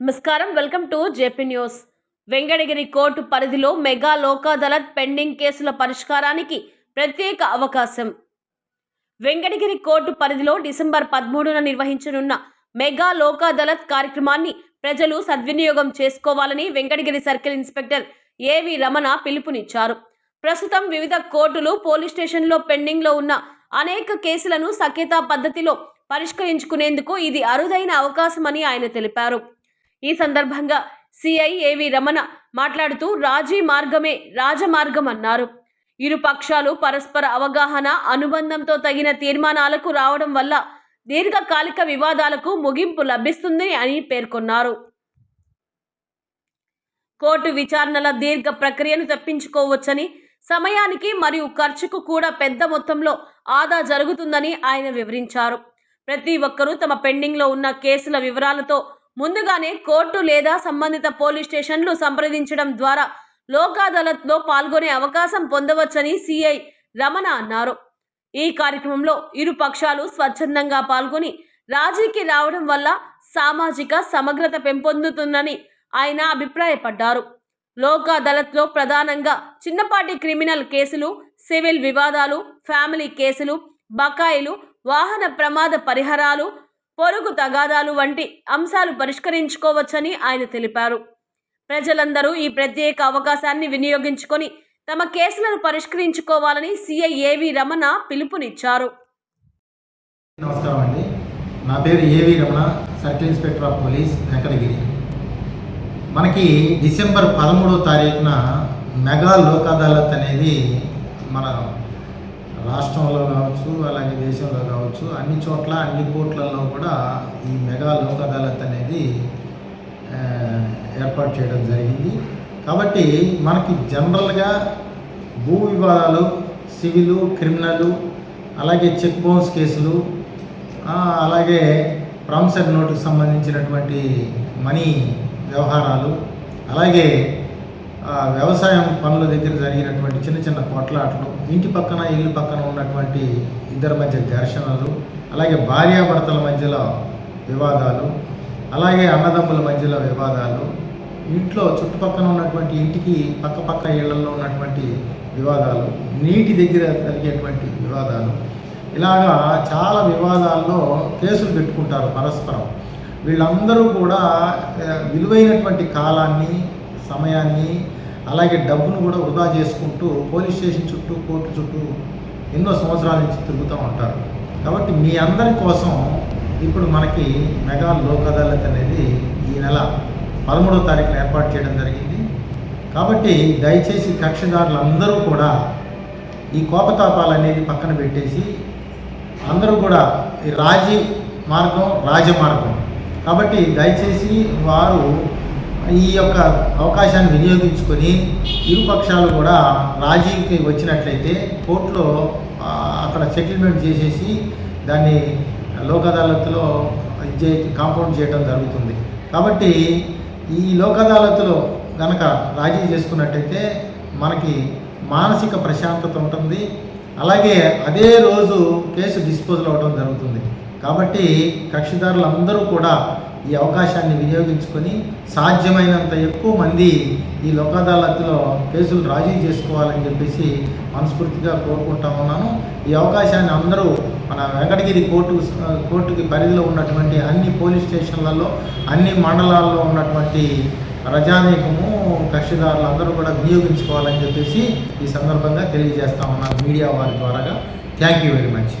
నమస్కారం. Welcome to JP news. Venkatagiri court పరిధిలో mega Lok Adalat pending కేసుల పరిష్కారానికి ప్రత్యేక అవకాశం. వెంకటగిరి కోర్టు పరిధిలో డిసెంబర్ పదమూడున నిర్వహించనున్న మెగా లోక్ అదాలత్ కార్యక్రమాన్ని ప్రజలు సద్వినియోగం చేసుకోవాలని వెంకటగిరి సర్కిల్ ఇన్స్పెక్టర్ ఏవి రమణ పిలుపునిచ్చారు. ప్రస్తుతం వివిధ కోర్టులు పోలీస్ స్టేషన్లో పెండింగ్లో ఉన్న అనేక కేసులను సఖ్యతా పద్ధతిలో పరిష్కరించుకునేందుకు ఇది అరుదైన అవకాశమని ఆయన తెలిపారు. ఈ సందర్భంగా సిఐ ఏవి రమణ మాట్లాడుతూ రాజీ మార్గమే రాజమార్గం అన్నారు. ఇరు పక్షాలు పరస్పర అవగాహన అనుబంధంతో తగిన తీర్మానాలకు రావడం వల్ల దీర్ఘకాలిక వివాదాలకు ముగింపు లభిస్తుంది అని పేర్కొన్నారు. కోర్టు విచారణల దీర్ఘ ప్రక్రియను తప్పించుకోవచ్చని సమయానికి మరియు ఖర్చుకు కూడా పెద్ద మొత్తంలో ఆదా జరుగుతుందని ఆయన వివరించారు. ప్రతి ఒక్కరూ తమ పెండింగ్లో ఉన్న కేసుల వివరాలతో ముందుగానే కోర్టు లేదా సంబంధిత పోలీస్ స్టేషన్లు సంప్రదించడం ద్వారా లోక్ అదాలత్లో పాల్గొనే అవకాశం పొందవచ్చని సిఐ రమణ అన్నారు. ఈ కార్యక్రమంలో ఇరు పక్షాలు స్వచ్ఛందంగా పాల్గొని రాజీకి రావడం వల్ల సామాజిక సమగ్రత పెంపొందుతుందని ఆయన అభిప్రాయపడ్డారు. లోక్ అదాలత్లో ప్రధానంగా చిన్నపాటి క్రిమినల్ కేసులు సివిల్ వివాదాలు ఫ్యామిలీ కేసులు బకాయిలు వాహన ప్రమాద పరిహారాలు పొరుగు తగాదాలు వంటి అంశాలు పరిష్కరించుకోవచ్చని ఆయన తెలిపారు. ప్రజలందరూ ఈ ప్రత్యేక అవకాశాన్ని వినియోగించుకొని తమ కేసులను పరిష్కరించుకోవాలని సీఐ ఏవి రమణ పిలుపునిచ్చారు. నమస్కారం అండి నా పేరు AV Ramana circle inspector of police Venkatagiri మనకి డిసెంబర్ పదమూడవ తారీఖున మెగా లోక్ అదాలత్ అనేది మన రాష్ట్రంలో కావచ్చు అలాగే దేశంలో కావచ్చు అన్ని చోట్ల అన్ని కోర్టులలో కూడా ఈ మెగా లోక్ అదాలత్ అనేది ఏర్పాటు చేయడం జరిగింది. కాబట్టి మనకి జనరల్గా భూ వివాదాలు సివిలు క్రిమినల్ అలాగే చెక్ బౌన్స్ కేసులు అలాగే ప్రామిసర్ నోటుకు సంబంధించినటువంటి మనీ వ్యవహారాలు అలాగే వ్యవసాయం పనుల దగ్గర జరిగినటువంటి చిన్న చిన్న కొట్లాటలు ఇంటి పక్కన ఇల్లు పక్కన ఉన్నటువంటి ఇద్దరి మధ్య ఘర్షణలు అలాగే భార్యాభర్తల మధ్యలో వివాదాలు అలాగే అన్నదమ్ముల మధ్యలో వివాదాలు ఇంట్లో చుట్టుపక్కల ఉన్నటువంటి ఇంటికి పక్క పక్క ఇళ్ళలో ఉన్నటువంటి వివాదాలు నీటి దగ్గర కలిగేటువంటి వివాదాలు. ఇలాగా చాలా వివాదాల్లో కేసులు పెట్టుకుంటారు పరస్పరం. వీళ్ళందరూ కూడా విలువైనటువంటి కాలాన్ని సమయాన్ని అలాగే డబ్బును కూడా వృధా చేసుకుంటూ పోలీస్ స్టేషన్ చుట్టూ కోర్టు చుట్టూ ఎన్నో సంవత్సరాల నుంచి తిరుగుతూ ఉంటారు. కాబట్టి మీ అందరి కోసం ఇప్పుడు మనకి మెగా లోక్ అదాలత్ అనేది ఈ నెల పదమూడో తారీఖున ఏర్పాటు చేయడం జరిగింది. కాబట్టి దయచేసి కక్షదారులందరూ కూడా ఈ కోపతాపాలు అనేది పక్కన పెట్టేసి అందరూ కూడా ఈ రాజీ మార్గం రాజమార్గం. కాబట్టి దయచేసి వారు ఈ యొక్క అవకాశాన్ని వినియోగించుకొని ఇరుపక్షాలు కూడా రాజీకి వచ్చినట్లయితే కోర్టులో అక్కడ సెటిల్మెంట్ చేసేసి దాన్ని లోక్ అదాలత్లో కాంపౌండ్ చేయడం జరుగుతుంది. కాబట్టి ఈ లోక్ అదాలత్లో కనుక రాజీ చేసుకున్నట్టయితే మనకి మానసిక ప్రశాంతత ఉంటుంది. అలాగే అదే రోజు కేసు డిస్పోజల్ అవ్వడం జరుగుతుంది. కాబట్టి కక్షిదారులందరూ కూడా ఈ అవకాశాన్ని వినియోగించుకొని సాధ్యమైనంత ఎక్కువ మంది ఈ లోక్ అదాలత్లో కేసులు రాజీ చేసుకోవాలని చెప్పేసి మనస్ఫూర్తిగా కోరుకుంటా ఉన్నాను. ఈ అవకాశాన్ని అందరూ మన వెంకటగిరి కోర్టు కోర్టుకి పరిధిలో ఉన్నటువంటి అన్ని పోలీస్ స్టేషన్లలో అన్ని మండలాల్లో ఉన్నటువంటి రజానీకము కక్షిదారులు అందరూ కూడా వినియోగించుకోవాలని చెప్పేసి ఈ సందర్భంగా తెలియజేస్తా ఉన్నాను మీడియా వారి ద్వారాగా. Thank you very much.